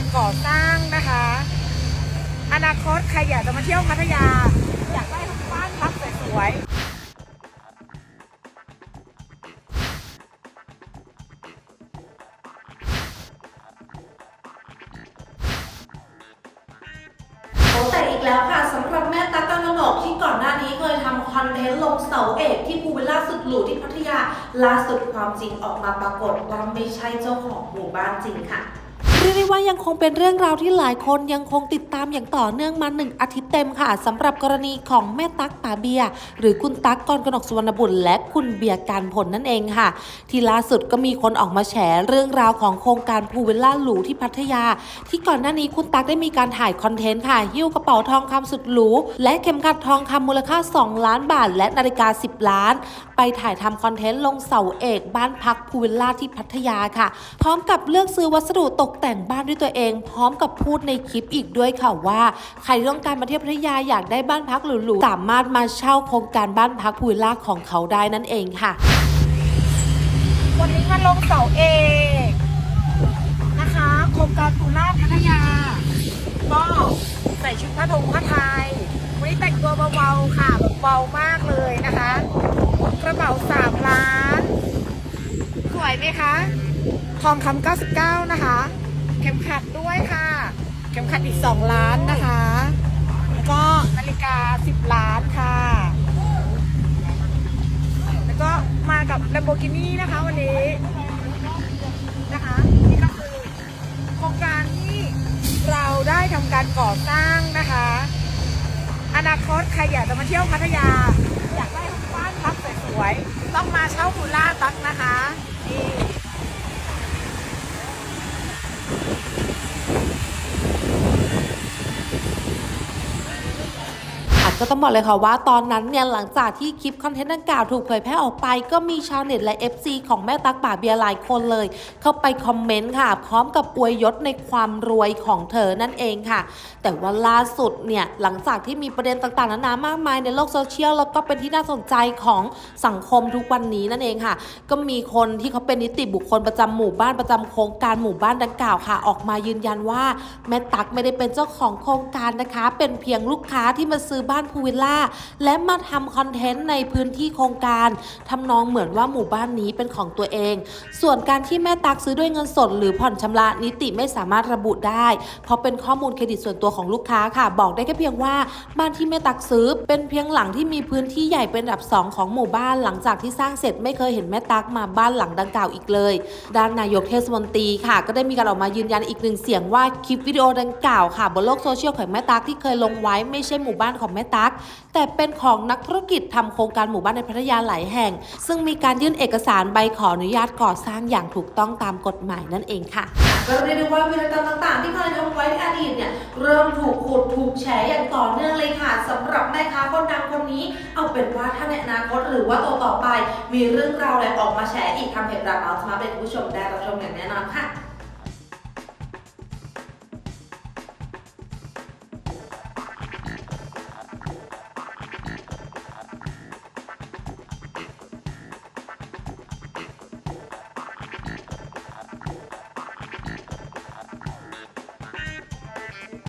การก่อสร้างนะคะ อนาคตใครอยากจะมาเที่ยวพัทยา อยากได้บ้านพักสวยๆโอ้แต่อีกแล้วค่ะสำหรับแม่ตั๊กกำนกที่ก่อนหน้านี้เคยทำคอนเทนต์ลงเสาเอกที่ภูวิลล่าสุดหรูที่พัทยาล่าสุดความจริงออกมาปรากฏว่าไม่ใช่เจ้าของหมู่บ้านจริงค่ะ เรียกได้ว่ายังคงเป็นเรื่องราวที่หลายคนยังคงติดตามอย่างต่อเนื่องมาหนึ่งอาทิตย์เต็มค่ะสำหรับกรณีของแม่ตั๊กป่าเบีย หรือคุณตั๊กกรกนกสุวรรณบุตรและคุณเบียร์การผลนั่นเองค่ะ ที่ล่าสุดก็มีคนออกมาแฉเรื่องราวของโครงการพูลวิลล่าหรูที่พัทยา ที่ก่อนหน้านี้คุณตั๊กได้มีการถ่ายคอนเทนต์ค่ะหิ้วกระเป๋าทองคำสุดหรูและเข็มขัดทองคำมูลค่า 2 ล้านบาท และนาฬิกา 10 ล้าน ไปถ่ายทำคอนเทนต์ลงเสาเอกบ้านพักพูลวิลล่าที่พัทยาค่ะ พร้อมกับเลือกซื้อวัสดุตกแต่งแต่งบ้านด้วยตัวเอง พร้อมกับพูดในคลิปอีกด้วยค่ะว่า ใครต้องการมาเที่ยวพัทยาอยากได้บ้านพักหรูๆสามารถมาเช่าโครงการบ้านพักพูลวิลล่าของเขาได้นั่นเองค่ะ วันนี้มาลงเสาเอกนะคะโครงการปูล่าพัทยาก็ใส่ชุดผ้าธงผ้าไทยวันนี้แต่งตัวเบาๆค่ะแบบเบามากเลยนะคะ กระเป๋าสามล้านสวยไหมคะทองคำ99 นะคะ เข็มขัดด้วยค่ะ เข็มขัดอีก 2 ล้านนะคะ แล้วก็นาฬิกา 10 ล้านค่ะ แล้วก็มากับ Lamborghini นะคะวันนี้นะคะนี่ก็คือโครงการที่เราได้ทำการก่อสร้างนะคะ อนาคตใครอยากจะมาเที่ยวพัทยา อยากได้บ้านพักสวยๆต้องมาเช่าคูล่าตักนะคะนี่ อาจ ก็ต้องบอกเลยค่ะว่าตอนนั้นเนี่ยหลังจากที่คลิปคอนเทนต์ดังกล่าวถูกเผยแพร่ออกไป ก็มีชาวเน็ตและ FC ของแม่ตั๊กป่าเบียร์หลายคนเลย เข้าไปคอมเมนต์ค่ะ พร้อมกับอวยยศในความรวยของเธอนั่นเองค่ะ แต่ว่าล่าสุดเนี่ยหลังจากที่มีประเด็นต่างๆนานามากมายในโลกโซเชียลแล้วก็เป็นที่น่าสนใจของสังคมทุกวันนี้นั่นเองค่ะ ก็มีคนที่เขาเป็นนิติบุคคลประจำหมู่บ้านประจำโครงการหมู่บ้านดังกล่าวค่ะ ออกมายืนยันว่าแม่ตั๊กไม่ได้เป็นเจ้าของโครงการนะคะ เป็นเพียงลูกค้าที่มาซื้อบ้านพูวิลล่าและมาทำคอนเทนต์ในพื้นที่โครงการทำนองเหมือนว่าหมู่บ้านนี้เป็นของตัวเอง ส่วนการที่แม่ตักซื้อด้วยเงินสด หรือผ่อนชำระนิติไม่สามารถระบุได้ เพราะเป็นข้อมูลเครดิตส่วนตัวของลูกค้าค่ะ บอกได้แค่เพียงว่าบ้านที่แม่ตักซื้อ เป็นเพียงหลังที่มีพื้นที่ใหญ่เป็นอันดับสองของหมู่บ้านหลังจากที่สร้างเสร็จไม่เคยเห็นแม่ตักมาบ้านหลังดังกล่าวอีกเลย ด้านนายกเทศมนตรีค่ะ ก็ได้มีการออกมายืนยันอีกหนึ่งเสียงว่าคลิปวิดีโอดังกล่าวค่ะบนโลกโซเชียลของแม่ตักที่เคยลงไว้ไม่ใช่หมู่บ้านของแม่ตักแต่เป็นของนักธุรกิจทำโครงการหมู่บ้านในพัทยาหลายแห่ง ซึ่งมีการยื่นเอกสารใบขออนุญาตก่อสร้างอย่างถูกต้องตามกฎหมายนั่นเองค่ะก็เรียกได้ว่าวิรกรรมต่างๆ ที่เคยทำไว้ในอดีตเนี่ยเริ่มถูกขุดถูกแฉอย่างต่อเนื่องเลยค่ะสำหรับแม่ค้าคนดังคนนี้ เอาเป็นว่าถ้าในอนาคตหรือว่าต่อต่อๆไป มีเรื่องราวอะไรออกมาแฉอีกทำเพจรับเอาสมาเป็นผู้ชมได้รับชมอย่างแน่นอนค่ะ